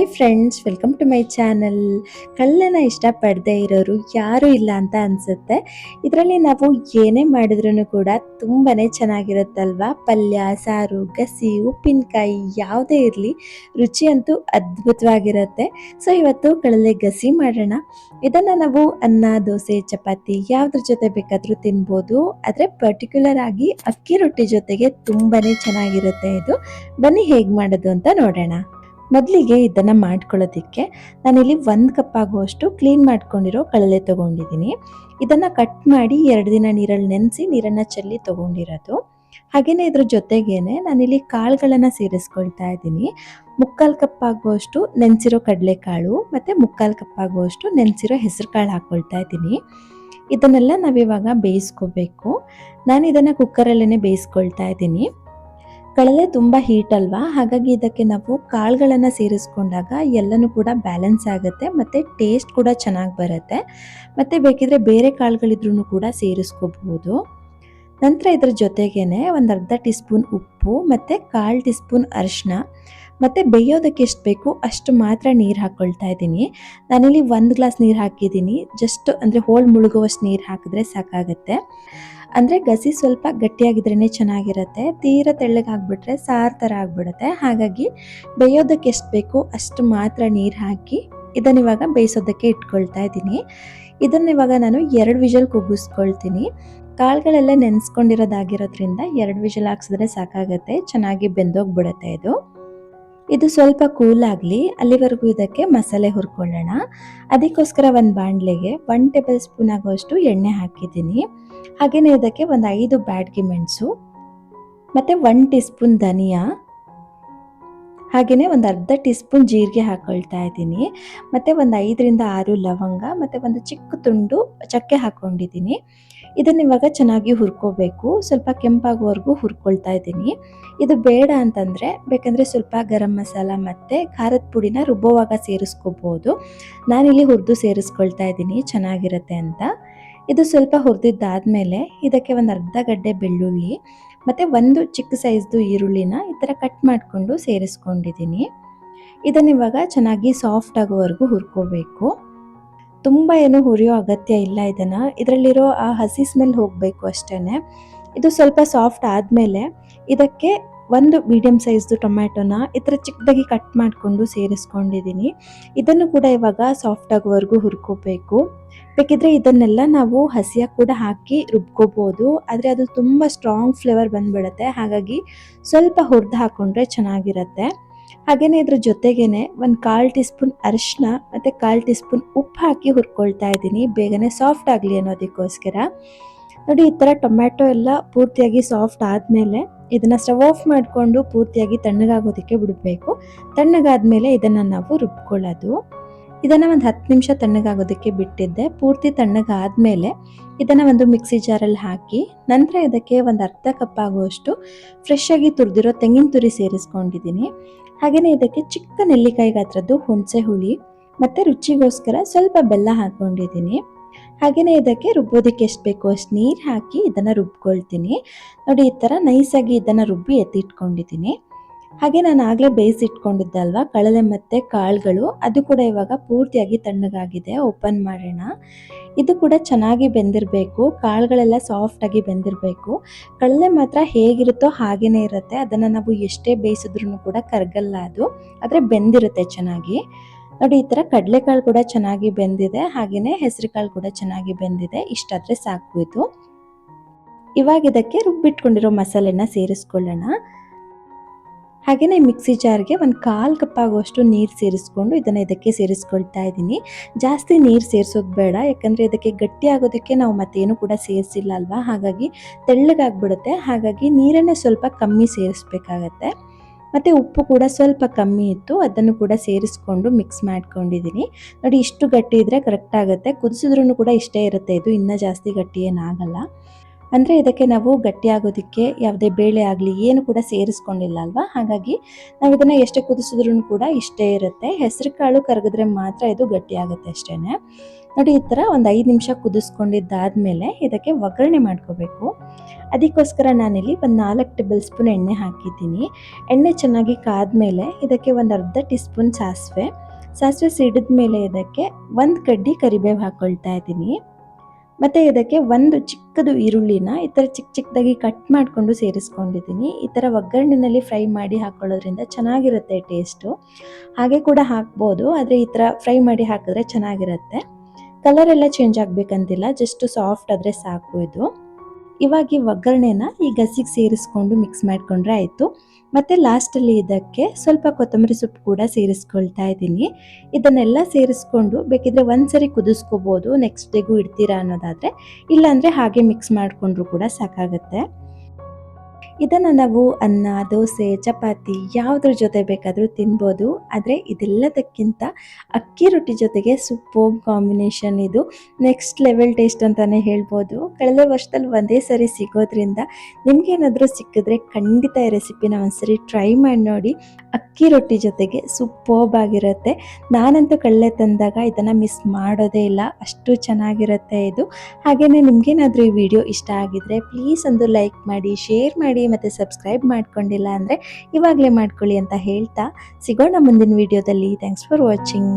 Hi friends welcome to my channel ಕಲ್ಲನ್ನ ಇಷ್ಟಪಡದೇ ಇರೋರು ಯಾರೂ ಇಲ್ಲ ಅಂತ ಅನಿಸುತ್ತೆ. ಇದರಲ್ಲಿ ನಾವು ಏನೇ ಮಾಡಿದ್ರೂ ಕೂಡ ತುಂಬಾ ಚೆನ್ನಾಗಿರುತ್ತಲ್ವಾ? ಪಲ್ಯ, ಸಾರು, ಗಸಿ, ಉಪ್ಪಿನಕಾಯಿ ಯಾವುದೇ ಇರಲಿ ರುಚಿ ಅಂತೂ ಅದ್ಭುತವಾಗಿರುತ್ತೆ. ಸೊ ಇವತ್ತು ಕಳಲೆ ಗಸಿ ಮಾಡೋಣ. ಇದನ್ನು ನಾವು ಅನ್ನ, ದೋಸೆ, ಚಪಾತಿ ಯಾವುದ್ರ ಜೊತೆ ಬೇಕಾದರೂ ತಿನ್ಬೋದು. ಆದರೆ ಪರ್ಟಿಕ್ಯುಲರ್ ಆಗಿ ಅಕ್ಕಿ ರೊಟ್ಟಿ ಜೊತೆಗೆ ತುಂಬಾ ಚೆನ್ನಾಗಿರುತ್ತೆ ಇದು. ಬನ್ನಿ ಹೇಗೆ ಮಾಡೋದು ಅಂತ ನೋಡೋಣ. ಮೊದಲಿಗೆ ಇದನ್ನು ಮಾಡ್ಕೊಳ್ಳೋದಕ್ಕೆ ನಾನಿಲ್ಲಿ ಒಂದು ಕಪ್ ಆಗುವಷ್ಟು ಕ್ಲೀನ್ ಮಾಡ್ಕೊಂಡಿರೋ ಕಳಲೆ ತೊಗೊಂಡಿದ್ದೀನಿ. ಇದನ್ನು ಕಟ್ ಮಾಡಿ ಎರಡು ದಿನ ನೀರಲ್ಲಿ ನೆನೆಸಿ ನೀರನ್ನು ಚೆಲ್ಲಿ ತೊಗೊಂಡಿರೋದು. ಹಾಗೆಯೇ ಇದ್ರ ಜೊತೆಗೇನೆ ನಾನಿಲ್ಲಿ ಕಾಳುಗಳನ್ನು ಸೇರಿಸ್ಕೊಳ್ತಾ ಇದ್ದೀನಿ. ಮುಕ್ಕಾಲು ಕಪ್ ಆಗುವಷ್ಟು ನೆನೆಸಿರೋ ಕಡಲೆಕಾಳು ಮತ್ತು ಮುಕ್ಕಾಲು ಕಪ್ ಆಗುವಷ್ಟು ನೆನೆಸಿರೋ ಹೆಸರು ಕಾಳು ಹಾಕ್ಕೊಳ್ತಾ ಇದ್ದೀನಿ. ಇದನ್ನೆಲ್ಲ ನಾವಿವಾಗ ಬೇಯಿಸ್ಕೋಬೇಕು. ನಾನು ಇದನ್ನು ಕುಕ್ಕರಲ್ಲೇ ಬೇಯಿಸ್ಕೊಳ್ತಾ ಇದ್ದೀನಿ. ಕಳಲೆ ತುಂಬ ಹೀಟ್ ಅಲ್ವಾ? ಹಾಗಾಗಿ ಇದಕ್ಕೆ ನಾವು ಕಾಳುಗಳನ್ನು ಸೇರಿಸ್ಕೊಂಡಾಗ ಎಲ್ಲನೂ ಕೂಡ ಬ್ಯಾಲೆನ್ಸ್ ಆಗುತ್ತೆ, ಮತ್ತು ಟೇಸ್ಟ್ ಕೂಡ ಚೆನ್ನಾಗಿ ಬರುತ್ತೆ. ಮತ್ತು ಬೇಕಿದ್ರೆ ಬೇರೆ ಕಾಳುಗಳಿದ್ರೂ ಕೂಡ ಸೇರಿಸ್ಕೋಬಹುದು. ನಂತರ ಇದರ ಜೊತೆಗೇನೆ ಒಂದು ಅರ್ಧ ಟೀ ಸ್ಪೂನ್ ಉಪ್ಪು, ಮತ್ತು ಕಾಲು ಟೀ ಸ್ಪೂನ್ ಅರಿಶಿನ ಮತ್ತು ಬೇಯೋದಕ್ಕೆ ಎಷ್ಟು ಬೇಕು ಅಷ್ಟು ಮಾತ್ರ ನೀರು ಹಾಕ್ಕೊಳ್ತಾ ಇದ್ದೀನಿ. ನಾನಿಲ್ಲಿ ಒಂದು ಗ್ಲಾಸ್ ನೀರು ಹಾಕಿದ್ದೀನಿ. ಜಸ್ಟ್ ಅಂದರೆ ಹೋಳು ಮುಳುಗುವಷ್ಟು ನೀರು ಹಾಕಿದ್ರೆ ಸಾಕಾಗುತ್ತೆ. ಅಂದರೆ ಗಸಿ ಸ್ವಲ್ಪ ಗಟ್ಟಿಯಾಗಿದ್ರೇ ಚೆನ್ನಾಗಿರುತ್ತೆ. ತೀರ ತೆಳ್ಳಗಾಗ್ಬಿಟ್ರೆ ಸಾರು ಥರ ಆಗ್ಬಿಡುತ್ತೆ. ಹಾಗಾಗಿ ಬೇಯೋದಕ್ಕೆ ಎಷ್ಟು ಬೇಕು ಅಷ್ಟು ಮಾತ್ರ ನೀರು ಹಾಕಿ ಇದನ್ನ ಇವಾಗ ಬೇಯಿಸೋದಕ್ಕೆ ಇಟ್ಕೊಳ್ತಾ ಇದ್ದೀನಿ. ಇದನ್ನ ಇವಾಗ ನಾನು ಎರಡು ವಿಜಲ್ ಕುಗ್ಗಿಸ್ಕೊಳ್ತೀನಿ. ಕಾಳುಗಳೆಲ್ಲ ನೆನೆಸ್ಕೊಂಡಿರೋದಾಗಿರೋದ್ರಿಂದ ಎರಡು ವಿಜಲ್ ಹಾಕ್ಸಿದ್ರೆ ಸಾಕಾಗುತ್ತೆ. ಚೆನ್ನಾಗಿ ಬೆಂದೋಗ್ಬಿಡುತ್ತೆ ಇದು. ಇದು ಸ್ವಲ್ಪ ಕೂಲ್ ಆಗಲಿ, ಅಲ್ಲಿವರೆಗೂ ಇದಕ್ಕೆ ಮಸಾಲೆ ಹುರ್ಕೊಳ್ಳೋಣ. ಅದಕ್ಕೋಸ್ಕರ ಒಂದು ಬಾಣಲೆಗೆ ಒನ್ ಟೇಬಲ್ ಸ್ಪೂನ್ ಆಗುವಷ್ಟು ಎಣ್ಣೆ ಹಾಕಿದ್ದೀನಿ. ಹಾಗೆಯೇ ಇದಕ್ಕೆ ಒಂದು ಐದು ಬ್ಯಾಡ್ಗಿ ಮೆಣಸು, ಮತ್ತು ಒನ್ ಟೀ ಸ್ಪೂನ್ ಧನಿಯಾ ಹಾಗೆಯೇ ಒಂದು ಅರ್ಧ ಟೀ ಸ್ಪೂನ್ ಜೀರಿಗೆ ಹಾಕ್ಕೊಳ್ತಾ ಇದ್ದೀನಿ. ಮತ್ತು ಒಂದು ಐದರಿಂದ ಆರು ಲವಂಗ, ಮತ್ತು ಒಂದು ಚಿಕ್ಕ ತುಂಡು ಚಕ್ಕೆ ಹಾಕ್ಕೊಂಡಿದ್ದೀನಿ ಇದನ್ನು ಇವಾಗ ಚೆನ್ನಾಗಿ ಹುರ್ಕೋಬೇಕು. ಸ್ವಲ್ಪ ಕೆಂಪಾಗುವವರೆಗೂ ಹುರ್ಕೊಳ್ತಾ ಇದ್ದೀನಿ. ಇದು ಬೇಡ ಅಂತಂದರೆ, ಬೇಕಂದರೆ ಸ್ವಲ್ಪ ಗರಂ ಮಸಾಲ ಮತ್ತು ಖಾರದ ಪುಡಿನ ರುಬ್ಬೋವಾಗ ಸೇರಿಸ್ಕೋಬೋದು. ನಾನಿಲ್ಲಿ ಹುರಿದು ಸೇರಿಸ್ಕೊಳ್ತಾ ಇದ್ದೀನಿ, ಚೆನ್ನಾಗಿರುತ್ತೆ ಅಂತ. ಇದು ಸ್ವಲ್ಪ ಹುರಿದಿದ್ದಾದಮೇಲೆ ಇದಕ್ಕೆ ಒಂದು ಅರ್ಧ ಗಡ್ಡೆ ಬೆಳ್ಳುಳ್ಳಿ ಮತ್ತು ಒಂದು ಚಿಕ್ಕ ಸೈಜ್ದು ಈರುಳ್ಳಿನ ಈ ಥರ ಕಟ್ ಮಾಡಿಕೊಂಡು ಸೇರಿಸ್ಕೊಂಡಿದ್ದೀನಿ. ಇದನ್ನು ಇವಾಗ ಚೆನ್ನಾಗಿ ಸಾಫ್ಟ್ ಆಗೋವರೆಗೂ ಹುರ್ಕೋಬೇಕು. ತುಂಬ ಏನು ಹುರಿಯೋ ಅಗತ್ಯ ಇಲ್ಲ ಇದನ್ನು. ಇದರಲ್ಲಿರೋ ಆ ಹಸಿ ಸ್ಮೆಲ್ ಹೋಗಬೇಕು ಅಷ್ಟೇ ಇದು ಸ್ವಲ್ಪ ಸಾಫ್ಟ್ ಆದಮೇಲೆ ಇದಕ್ಕೆ ಒಂದು ಮೀಡಿಯಮ್ ಸೈಜ್ದು ಟೊಮ್ಯಾಟೊನ ಈ ಥರ ಚಿಕ್ಕದಾಗಿ ಕಟ್ ಮಾಡಿಕೊಂಡು ಸೇರಿಸ್ಕೊಂಡಿದ್ದೀನಿ ಇದನ್ನು ಕೂಡ ಇವಾಗ ಸಾಫ್ಟ್ ಆಗೋವರೆಗೂ ಹುರ್ಕೋಬೇಕು. ಬೇಕಿದ್ರೆ ಇದನ್ನೆಲ್ಲ ನಾವು ಹಸಿಯಾಗಿ ಕೂಡ ಹಾಕಿ ರುಬ್ಕೋಬೋದು. ಆದರೆ ಅದು ತುಂಬ ಸ್ಟ್ರಾಂಗ್ ಫ್ಲೇವರ್ ಬಂದ್ಬಿಡುತ್ತೆ. ಹಾಗಾಗಿ ಸ್ವಲ್ಪ ಹುರಿದು ಹಾಕ್ಕೊಂಡ್ರೆ ಚೆನ್ನಾಗಿರುತ್ತೆ. ಹಾಗೆಯೇ ಇದ್ರ ಜೊತೆಗೇನೆ ಒಂದು ಕಾಲು ಟೀ ಸ್ಪೂನ್ ಅರಿಶಿನ ಮತ್ತು ಕಾಲು ಟೀ ಸ್ಪೂನ್ ಉಪ್ಪು ಹಾಕಿ ಹುರ್ಕೊಳ್ತಾ ಇದ್ದೀನಿ ಬೇಗನೆ ಸಾಫ್ಟ್ ಆಗಲಿ ಅನ್ನೋದಕ್ಕೋಸ್ಕರ. ನೋಡಿ, ಈ ಥರ ಟೊಮ್ಯಾಟೊ ಎಲ್ಲ ಪೂರ್ತಿಯಾಗಿ ಸಾಫ್ಟ್ ಆದಮೇಲೆ ಇದನ್ನು ಸ್ಟವ್ ಆಫ್ ಮಾಡಿಕೊಂಡು ಪೂರ್ತಿಯಾಗಿ ತಣ್ಣಗಾಗೋದಕ್ಕೆ ಬಿಡಬೇಕು. ತಣ್ಣಗಾದ್ಮೇಲೆ ಇದನ್ನು ನಾವು ರುಬ್ಕೊಳ್ಳೋದು. ಇದನ್ನು ಒಂದು ಹತ್ತು ನಿಮಿಷ ತಣ್ಣಗಾಗೋದಕ್ಕೆ ಬಿಟ್ಟಿದ್ದೆ. ಪೂರ್ತಿ ತಣ್ಣಗಾದಮೇಲೆ ಇದನ್ನು ಒಂದು ಮಿಕ್ಸಿ ಜಾರಲ್ಲಿ ಹಾಕಿ, ನಂತರ ಇದಕ್ಕೆ ಒಂದು ಅರ್ಧ ಕಪ್ ಆಗುವಷ್ಟು ಫ್ರೆಶ್ ತುರಿದಿರೋ ತೆಂಗಿನ ತುರಿ ಸೇರಿಸ್ಕೊಂಡಿದ್ದೀನಿ. ಹಾಗೆಯೇ ಇದಕ್ಕೆ ಚಿಕ್ಕ ನೆಲ್ಲಿಕಾಯಿ ಗಾತ್ರದ್ದು ಹುಣಸೆ ಹುಳಿ ಮತ್ತು ರುಚಿಗೋಸ್ಕರ ಸ್ವಲ್ಪ ಬೆಲ್ಲ ಹಾಕ್ಕೊಂಡಿದ್ದೀನಿ ಹಾಗೆಯೇ ಇದಕ್ಕೆ ರುಬ್ಬೋದಕ್ಕೆ ಎಷ್ಟು ಬೇಕೋ ಅಷ್ಟು ನೀರು ಹಾಕಿ ಇದನ್ನು ರುಬ್ಕೊಳ್ತೀನಿ. ನೋಡಿ, ಈ ಥರ ನೈಸಾಗಿ ಇದನ್ನು ರುಬ್ಬಿ ಎತ್ತಿಟ್ಕೊಂಡಿದ್ದೀನಿ. ಹಾಗೆ ನಾನು ಆಗಲೇ ಬೇಯಿಸಿಟ್ಕೊಂಡಿದ್ದಲ್ವ ಕಳಲೆ ಮತ್ತು ಕಾಳುಗಳು, ಅದು ಕೂಡ ಇವಾಗ ಪೂರ್ತಿಯಾಗಿ ತಣ್ಣಗಾಗಿದೆ ಓಪನ್ ಮಾಡೋಣ. ಇದು ಕೂಡ ಚೆನ್ನಾಗಿ ಬೆಂದಿರಬೇಕು, ಕಾಳುಗಳೆಲ್ಲ ಸಾಫ್ಟಾಗಿ ಬೆಂದಿರಬೇಕು. ಕಳಲೆ ಮಾತ್ರ ಹೇಗಿರುತ್ತೋ ಹಾಗೇ ಇರುತ್ತೆ, ಅದನ್ನು ನಾವು ಎಷ್ಟೇ ಬೇಯಿಸಿದ್ರೂ ಕೂಡ ಕರಗಲ್ಲ ಅದು, ಆದರೆ ಬೆಂದಿರುತ್ತೆ ಚೆನ್ನಾಗಿ. ನೋಡಿ, ಈ ಥರ ಕಡಲೆಕಾಳು ಕೂಡ ಚೆನ್ನಾಗಿ ಬೆಂದಿದೆ. ಹಾಗೆಯೇ ಹೆಸರುಕಾಳು ಕೂಡ ಚೆನ್ನಾಗಿ ಬೆಂದಿದೆ. ಇಷ್ಟಾದರೆ ಸಾಕು ಇದು. ಇವಾಗ ಇದಕ್ಕೆ ರುಬ್ಬಿಟ್ಕೊಂಡಿರೋ ಮಸಾಲೆನ ಸೇರಿಸ್ಕೊಳ್ಳೋಣ. ಹಾಗೆಯೇ ಮಿಕ್ಸಿ ಜಾರ್ಗೆ ಒಂದು ಕಾಲು ಕಪ್ ಆಗುವಷ್ಟು ನೀರು ಸೇರಿಸ್ಕೊಂಡು ಇದನ್ನು ಇದಕ್ಕೆ ಸೇರಿಸ್ಕೊಳ್ತಾ ಇದ್ದೀನಿ ಜಾಸ್ತಿ ನೀರು ಸೇರಿಸೋದು ಬೇಡ, ಯಾಕಂದರೆ ಇದಕ್ಕೆ ಗಟ್ಟಿ ಆಗೋದಕ್ಕೆ ನಾವು ಮತ್ತೇನು ಕೂಡ ಸೇರಿಸಿಲ್ಲ ಅಲ್ವಾ? ಹಾಗಾಗಿ ತೆಳ್ಳಗಾಗ್ಬಿಡುತ್ತೆ. ಹಾಗಾಗಿ ನೀರನ್ನೇ ಸ್ವಲ್ಪ ಕಮ್ಮಿ ಸೇರಿಸ್ಬೇಕಾಗತ್ತೆ. ಮತ್ತು ಉಪ್ಪು ಕೂಡ ಸ್ವಲ್ಪ ಕಮ್ಮಿ ಇತ್ತು, ಅದನ್ನು ಕೂಡ ಸೇರಿಸ್ಕೊಂಡು ಮಿಕ್ಸ್ ಮಾಡ್ಕೊಂಡಿದ್ದೀನಿ. ನೋಡಿ, ಇಷ್ಟು ಗಟ್ಟಿ ಇದ್ದರೆ ಕರೆಕ್ಟ್ ಆಗುತ್ತೆ. ಕುದಿಸಿದ್ರೂ ಕೂಡ ಇಷ್ಟೇ ಇರುತ್ತೆ ಇದು, ಇನ್ನೂ ಜಾಸ್ತಿ ಗಟ್ಟಿ ಏನಾಗಲ್ಲ ಅಂದರೆ ಇದಕ್ಕೆ ನಾವು ಗಟ್ಟಿ ಆಗೋದಕ್ಕೆ ಯಾವುದೇ ಬೇಳೆ ಆಗಲಿ ಏನು ಕೂಡ ಸೇರಿಸ್ಕೊಂಡಿಲ್ಲ ಅಲ್ವಾ? ಹಾಗಾಗಿ ನಾವು ಇದನ್ನು ಎಷ್ಟೇ ಕುದಿಸಿದ್ರೂ ಕೂಡ ಇಷ್ಟೇ ಇರುತ್ತೆ. ಹೆಸರು ಕಾಳು ಕರಗಿದ್ರೆ ಮಾತ್ರ ಇದು ಗಟ್ಟಿ ಆಗುತ್ತೆ ಅಷ್ಟೇ ನೋಡಿ, ಈ ಥರ ಒಂದು ಐದು ನಿಮಿಷ ಕುದಿಸ್ಕೊಂಡಿದ್ದಾದ್ಮೇಲೆ ಇದಕ್ಕೆ ಒಗ್ಗರಣೆ ಮಾಡ್ಕೋಬೇಕು. ಅದಕ್ಕೋಸ್ಕರ ನಾನಿಲ್ಲಿ ಒಂದು ನಾಲ್ಕು ಟೇಬಲ್ ಸ್ಪೂನ್ ಎಣ್ಣೆ ಹಾಕಿದ್ದೀನಿ. ಎಣ್ಣೆ ಚೆನ್ನಾಗಿ ಕಾದ್ಮೇಲೆ ಇದಕ್ಕೆ ಒಂದು ಅರ್ಧ ಟೀ ಸ್ಪೂನ್ ಸಾಸಿವೆ. ಸಾಸಿವೆ ಸಿಡಿದ ಮೇಲೆ ಇದಕ್ಕೆ ಒಂದು ಕಡ್ಡಿ ಕರಿಬೇವು ಹಾಕ್ಕೊಳ್ತಾ ಇದ್ದೀನಿ. ಮತ್ತು ಇದಕ್ಕೆ ಒಂದು ಚಿಕ್ಕದು ಈರುಳ್ಳಿನ ಈ ಥರ ಚಿಕ್ಕ ಚಿಕ್ಕದಾಗಿ ಕಟ್ ಮಾಡಿಕೊಂಡು ಸೇರಿಸ್ಕೊಂಡಿದ್ದೀನಿ. ಈ ಥರ ಒಗ್ಗರಣೆಯಲ್ಲಿ ಫ್ರೈ ಮಾಡಿ ಹಾಕ್ಕೊಳ್ಳೋದ್ರಿಂದ ಚೆನ್ನಾಗಿರುತ್ತೆ ಟೇಸ್ಟು. ಹಾಗೆ ಕೂಡ ಹಾಕ್ಬೋದು, ಆದರೆ ಈ ಥರ ಫ್ರೈ ಮಾಡಿ ಹಾಕಿದ್ರೆ ಚೆನ್ನಾಗಿರುತ್ತೆ. ಕಲರ್ ಎಲ್ಲ ಚೇಂಜ್ ಆಗಬೇಕಂತಿಲ್ಲ ಜಸ್ಟ್ ಸಾಫ್ಟ್ ಆದರೆ ಸಾಕು ಇದು. ಇವಾಗ ಈ ಒಗ್ಗರಣೆನ ಈ ಗಸಿಗೆ ಸೇರಿಸ್ಕೊಂಡು ಮಿಕ್ಸ್ ಮಾಡಿಕೊಂಡ್ರೆ ಆಯಿತು. ಮತ್ತು ಲಾಸ್ಟಲ್ಲಿ ಇದಕ್ಕೆ ಸ್ವಲ್ಪ ಕೊತ್ತಂಬರಿ ಸೊಪ್ಪು ಕೂಡ ಸೇರಿಸ್ಕೊಳ್ತಾ ಇದ್ದೀನಿ. ಇದನ್ನೆಲ್ಲ ಸೇರಿಸ್ಕೊಂಡು ಬೇಕಿದ್ರೆ ಒಂದ್ಸರಿ ಕುದಿಸ್ಕೋಬೋದು ನೆಕ್ಸ್ಟ್ ಡೇಗೂ ಇಡ್ತೀರಾ ಅನ್ನೋದಾದರೆ, ಇಲ್ಲಾಂದರೆ ಹಾಗೆ ಮಿಕ್ಸ್ ಮಾಡಿಕೊಂಡ್ರು ಕೂಡ ಸಾಕಾಗುತ್ತೆ. ಇದನ್ನು ನಾವು ಅನ್ನ, ದೋಸೆ, ಚಪಾತಿ ಯಾವುದ್ರ ಜೊತೆ ಬೇಕಾದರೂ ತಿನ್ಬೋದು. ಆದರೆ ಇದೆಲ್ಲದಕ್ಕಿಂತ ಅಕ್ಕಿ ರೊಟ್ಟಿ ಜೊತೆಗೆ ಸೂಪರ್ ಕಾಂಬಿನೇಷನ್ ಇದು ನೆಕ್ಸ್ಟ್ ಲೆವೆಲ್ ಟೇಸ್ಟ್ ಅಂತಲೇ ಹೇಳ್ಬೋದು. ಕಳೆದ ವರ್ಷದಲ್ಲಿ ಒಂದೇ ಸರಿ ಸಿಗೋದ್ರಿಂದ ನಿಮಗೇನಾದರೂ ಸಿಕ್ಕಿದ್ರೆ ಖಂಡಿತ ಈ ರೆಸಿಪಿನ ಒಂದ್ಸರಿ ಟ್ರೈ ಮಾಡಿ ನೋಡಿ. ಅಕ್ಕಿ ರೊಟ್ಟಿ ಜೊತೆಗೆ ಸೂಪರ್ಬ್ ಆಗಿರುತ್ತೆ. ನಾನಂತೂ ಕಳ್ಳೆ ತಂದಾಗ ಇದನ್ನು ಮಿಸ್ ಮಾಡೋದೇ ಇಲ್ಲ. ಅಷ್ಟು ಚೆನ್ನಾಗಿರುತ್ತೆ ಇದು. ಹಾಗೆಯೇ ನಿಮಗೇನಾದರೂ ಈ ವಿಡಿಯೋ ಇಷ್ಟ ಆಗಿದ್ರೆ ಪ್ಲೀಸ್ ಒಂದು ಲೈಕ್ ಮಾಡಿ ಶೇರ್ ಮಾಡಿ ಮತ್ತು ಸಬ್ಸ್ಕ್ರೈಬ್ ಮಾಡ್ಕೊಂಡಿಲ್ಲ ಅಂದರೆ ಇವಾಗಲೇ ಮಾಡ್ಕೊಳ್ಳಿ ಅಂತ ಹೇಳ್ತಾ ಸಿಗೋಣ ಮುಂದಿನ ವಿಡಿಯೋದಲ್ಲಿ ಥ್ಯಾಂಕ್ಸ್ ಫಾರ್ ವಾಚಿಂಗ್